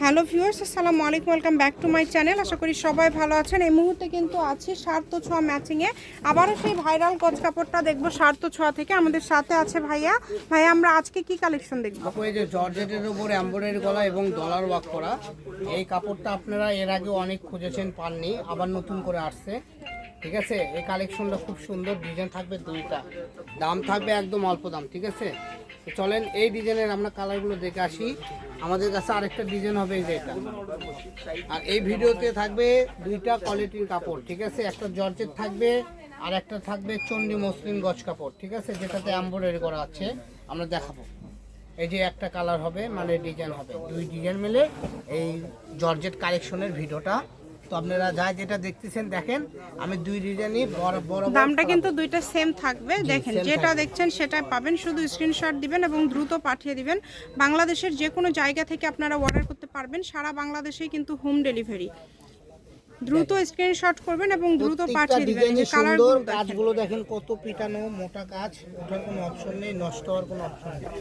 Hello viewers, আসসালামু আলাইকুম, welcome back to my channel. আশা করি সবাই ভালো আছেন। এই মুহূর্তে কিন্তু আছি সার্থ ছোঁয়া ম্যাচিংয়ে আবারও সেই ভাইরাল গজ কাপড়টা দেখব সার্থ ছোঁয়া থেকে। আমাদের সাথে আছে ভাইয়া। ভাইয়া, আমরা আজকে কি কালেকশন দেখব? এই যে জর্জেটের উপর এমব্রয়ডারি গলা এবং ডলার ওয়ার্ক করা, এই কাপড়টা আপনারা এর আগে অনেক খুঁজেছেন, পাননি, আবার নতুন করে আসছে। ঠিক আছে? এই কালেকশনটা খুব সুন্দর ডিজাইন থাকবে দুইটা। দাম থাকবে একদম অল্প দাম, ঠিক আছে? চলেন, এই ডিজাইনের আমরা কালারগুলো দেখে আসি। আমাদের কাছে আরেকটা ডিজাইন হবে এই যে এটা। আর এই ভিডিওতে থাকবে দুইটা কোয়ালিটির কাপড়, ঠিক আছে? একটা জর্জেট থাকবে আর একটা থাকবে চন্ডী মসলিন গজ কাপড়, ঠিক আছে? যেটাতে এমব্রয়ডারি করা আছে, আমরা দেখাবো। এই যে একটা কালার হবে মানে ডিজাইন হবে। দুই ডিজাইন মিলে এই জর্জেট কালেকশনের ভিডিওটা তো আপনারা যা যেটা দেখতেছেন দেখেন আমি দুই ডিজাইনই বড় বড় দামটা কিন্তু দুইটা সেম থাকবে। দেখেন যেটা দেখছেন সেটাই পাবেন। শুধু স্ক্রিনশট দিবেন এবং দ্রুত পাঠিয়ে দিবেন। বাংলাদেশের যে কোনো জায়গা থেকে আপনারা অর্ডার করতে পারবেন। সারা বাংলাদেশেই কিন্তু হোম ডেলিভারি দ্রুত স্ক্রিনশট করবেন এবং দ্রুত পাঠিয়ে দিবেন। যে কালারগুলো দেখেন। কাজগুলো দেখেন কত পিটানো মোটা কাজ ওঠার কোনো অপশন নেই নষ্ট হওয়ার কোনো অপশন নেই।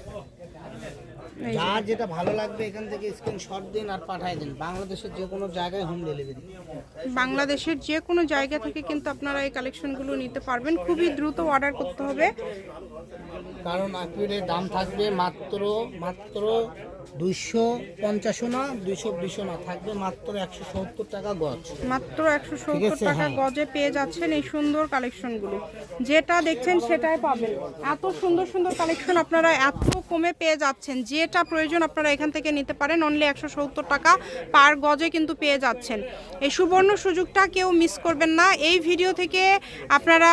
যে। যেটা ভালো লাগবে এখান থেকে স্ক্রিনশট দিন আর পাঠিয়ে দিন। বাংলাদেশের যে কোনো জায়গায় হোম ডেলিভারি বাংলাদেশের যে কোনো জায়গা থেকে কিন্তু আপনারা এই কালেকশনগুলো নিতে পারবেন। খুবই দ্রুত অর্ডার করতে হবে। কারণ আকুরের দাম থাকবে মাত্র মাত্র দুইশো পঞ্চাশও না দুইশো বিশও না থাকবে মাত্র একশো সত্তর টাকা গজ। মাত্র একশো সত্তর টাকা হ্যাঁ। গজে পেয়ে যাচ্ছেন এই সুন্দর কালেকশনগুলো যেটা দেখছেন সেটাই পাবেন। এত সুন্দর সুন্দর কালেকশন আপনারা এত কমে পেয়ে যাচ্ছেন। যেটা প্রয়োজন আপনারা এখান থেকে নিতে পারেন। অনলি একশো সত্তর টাকা পার গজে কিন্তু পেয়ে যাচ্ছেন। এই সুবর্ণ সুযোগটা কেউ মিস করবেন না। এই ভিডিও থেকে আপনারা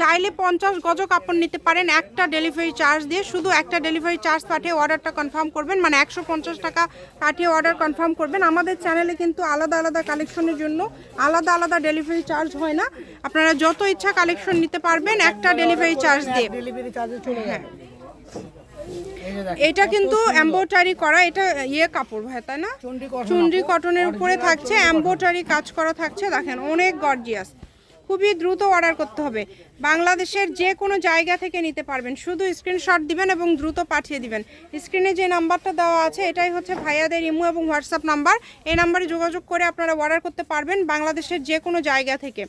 চাইলে পঞ্চাশ গজ কাপড় নিতে পারেন। একটা ডেলিভারি চার্জ দিয়ে শুধু একটা ডেলিভারি চার্জ পাঠিয়ে অর্ডারটা কনফার্ম করবেন। মানে একশো পঞ্চাশ টাকা পাঠিয়ে অর্ডার কনফার্ম করবেন। আমাদের চ্যানেলে কিন্তু আলাদা আলাদা কালেকশনের জন্য আলাদা আলাদা ডেলিভারি চার্জ হয় না। আপনারা যত ইচ্ছা কালেকশন নিতে পারবেন একটা ডেলিভারি চার্জ দিয়ে। ডেলিভারি চার্জে চলে হ্যাঁ। এটা কিন্তু সুন্দর। করা এটা ইয়ে কাপড় ভাই তাই না? চন্ডী কটনের উপরে থাকছে চন্ডী কাজ করা থাকছে দেখেন অনেক গর্জিয়াস খুবই দ্রুত অর্ডার করতে হবে। বাংলাদেশের যে কোনো জায়গা থেকে নিতে পারবেন। শুধু স্ক্রিনশট দিবেন এবং দ্রুত পাঠিয়ে দিবেন। স্ক্রিনে যে নাম্বারটা দেওয়া আছে এটাই হচ্ছে ভাইয়াদের ইমো এবং হোয়াটসঅ্যাপ নাম্বার। এই নাম্বারে যোগাযোগ করে আপনারা অর্ডার করতে পারবেন বাংলাদেশের যে কোনো জায়গা থেকে।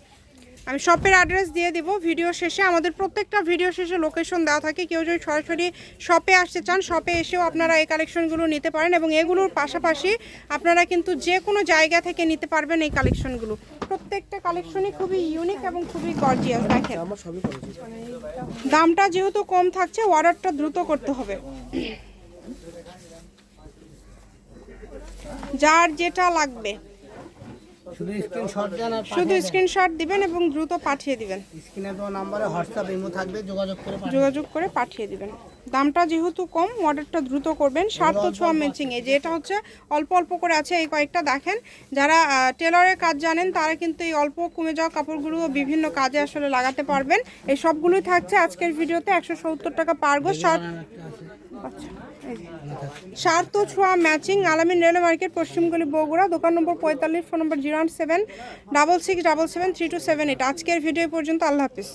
আমি শপের অ্যাড্রেস দিয়ে দিব ভিডিও শেষে। আমাদের প্রত্যেকটা ভিডিও শেষে লোকেশন দেওয়া থাকে। কেউ যদি সরাসরি শপে আসতে চান শপে এসেও আপনারা এই কালেকশনগুলো নিতে পারেন এবং এগুলোর পাশাপাশি আপনারা কিন্তু যে কোনো জায়গা থেকে নিতে পারবেন এই কালেকশনগুলো প্রত্যেকটা কালেকশনই খুবই ইউনিক এবং খুবই গর্জিয়াস দেখেন। দামটা যেহেতু কম থাকছে অর্ডারটা দ্রুত করতে হবে। যার যেটা লাগবে। শুধু স্ক্রিনশট দেন আর শুধু স্ক্রিনশট দিবেন এবং দ্রুত পাঠিয়ে দিবেন। স্ক্রিনে দেওয়া নাম্বারে হোয়াটসঅ্যাপ ইমো থাকবে যোগাযোগ করে যোগাযোগ করে পাঠিয়ে দিবেন। দামটা যেহেতু কম অর্ডারটা দ্রুত করবেন। স্বার্থ ছোঁয়া ম্যাচিং এই যে এটা হচ্ছে অল্প অল্প করে আছে এই কয়েকটা দেখেন। যারা টেলরের কাজ জানেন তারা কিন্তু এই অল্প কমে যাওয়া কাপড়গুলো বিভিন্ন কাজে আসলে লাগাতে পারবেন। এই সবগুলোই থাকছে আজকের ভিডিওতে একশো সত্তর টাকা পার গো শার্ট আচ্ছা এই ছোঁয়া ম্যাচিং আলামিন রেলওয়ে মার্কেট পশ্চিমগুলি বগুড়া দোকান নম্বর পঁয়তাল্লিশ phone number zero seven double six double seven three two seven eight. আজকের ভিডিও পর্যন্ত আল্লাহ হাফিজ।